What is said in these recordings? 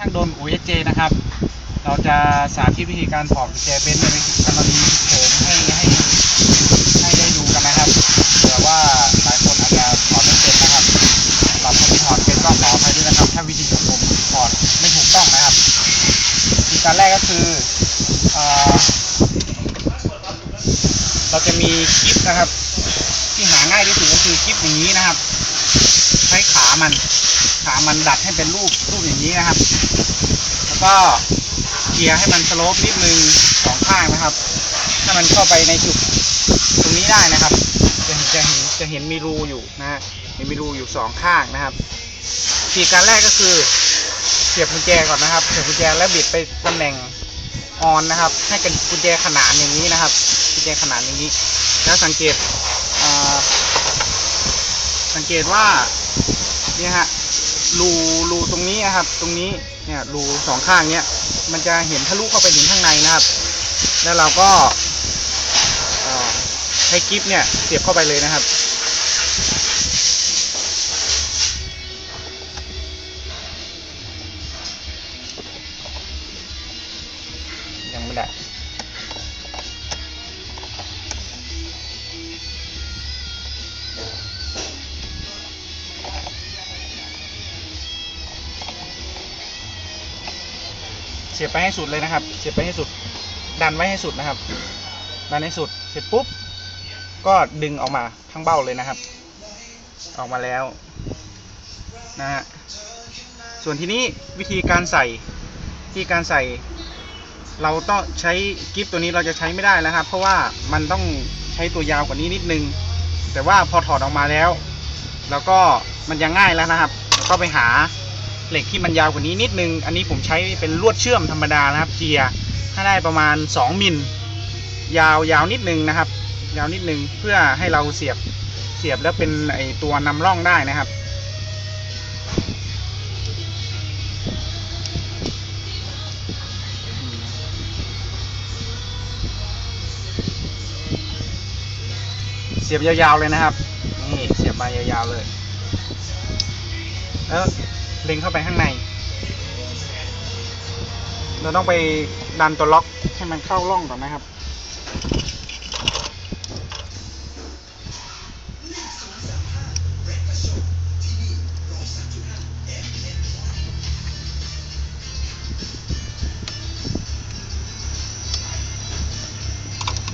ช่างโดน OSJ นะครับ เราจะสาธิตวิธีการถอดกุญแจเบนซ์ในวิธีกรณีฉุกเฉินให้ให้ให้ได้ดูกันนะครับเผื่อว่าหลายคนอาจจะถอดไม่เป็นนะครับสำหรับคนที่ถอดเป็นก็ขออภัยด้วยนะครับ ถ้าวิธีของผมถอดไม่ถูกต้องนะครับวิธีการแรกก็คือเอเราจะมีคลิปนะครับ ที่หาง่ายที่สุดก็คือคลิปอย่างนี้นะครับ ใช้ขามัน ขามันดัดให้เป็นรูปรูปอย่างนี้นะครับ แล้วก็เกียร์ให้มันสโลปนิดนึงสองข้างนะครับ ถ้ามันเข้าไปในจุดตรงนี้ได้นะครับ จะเห็นจะเห็นจะเห็นมีรูอยู่นะฮะเห็นมีรูอยู่สองข้างนะครับวิธีการแรกก็คือเสียบกุญแจก่อนนะครับเสียบกุญแจแล้วบิดไปตำแหน่งออนนะครับ ให้กันกุญแจขนานอย่างนี้นะครับกุญแจขนานอย่างนี้ แล้วสังเกตสังเกตว่าเนี่ยฮะ รูรูตรงนี้นะครับ ตรงนี้เนี่ยรูสองข้างเนี้ยมันจะเห็นทะลุเข้าไปถึงข้างในนะครับ แล้วเราก็ใช้กิฟเนี่ยเสียบเข้าไปเลยนะครับ สียบไปให้สุดเลยนะครับ เสียบไปให้สุด ดันไว้ให้สุดนะครับ ดันให้สุด เสร็จปุ๊บ ก็ดึงออกมาทั้งเบ้าเลยนะครับ ออกมาแล้วนะฮะ ส่วนทีนี้วิธีการใส่วิธีการใส่ เราต้องใช้กิฟตัวนี้เราจะใช้ไม่ได้แล้วครับ เพราะว่ามันต้องใช้ตัวยาวกว่านี้นิดนึง แต่ว่าพอถอดออกมาแล้ว แล้วก็มันยังง่ายแล้วนะครับ ก็ไปหา เหล็กที่มันยาวกว่านี้นิดนึง อันนี้ผมใช้เป็นลวดเชื่อมธรรมดานะครับเจียถ้าได้ประมาณ 2มิลยาวยาวนิดนึงนะครับ ยาวนิดนึงเพื่อให้เราเสียบเสียบแล้วเป็นไอตัวนำร่องได้นะครับ เสียบยาวๆเลยนะครับนี่เสียบมายาวๆเลยแล้ว เล็งเข้าไปข้างใน เราต้องไปดันตัวล็อกให้มันเข้าร่องก่อนนะครับ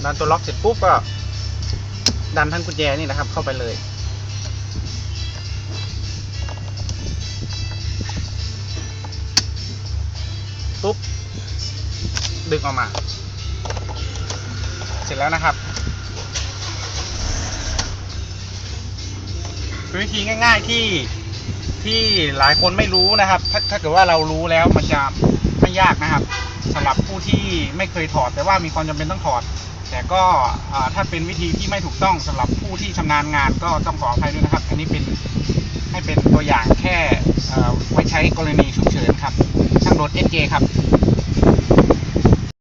ดันตัวล็อกเสร็จปุ๊บก็ ดันทั้งกุญแจนี่นะครับเข้าไปเลย ปุ๊บดึงออกมา เสร็จแล้วนะครับเป็นวิธีง่าย ๆที่ที่หลายคนไม่รู้นะครับ ถ้าถ้าเกิดว่าเรารู้แล้วมันจะไม่ยากนะครับสำหรับผู้ที่ไม่เคยถอด แต่ว่ามีความจำเป็นต้องถอด แต่ก็ถ้าเป็นวิธีที่ไม่ถูกต้องสำหรับผู้ที่ชำนาญงานก็ต้องขออภัยด้วยนะครับ อันนี้เป็นให้เป็นตัวอย่างแค่ ไว้ใช้กรณีฉุกเฉินครับช่างรถเอสเครับ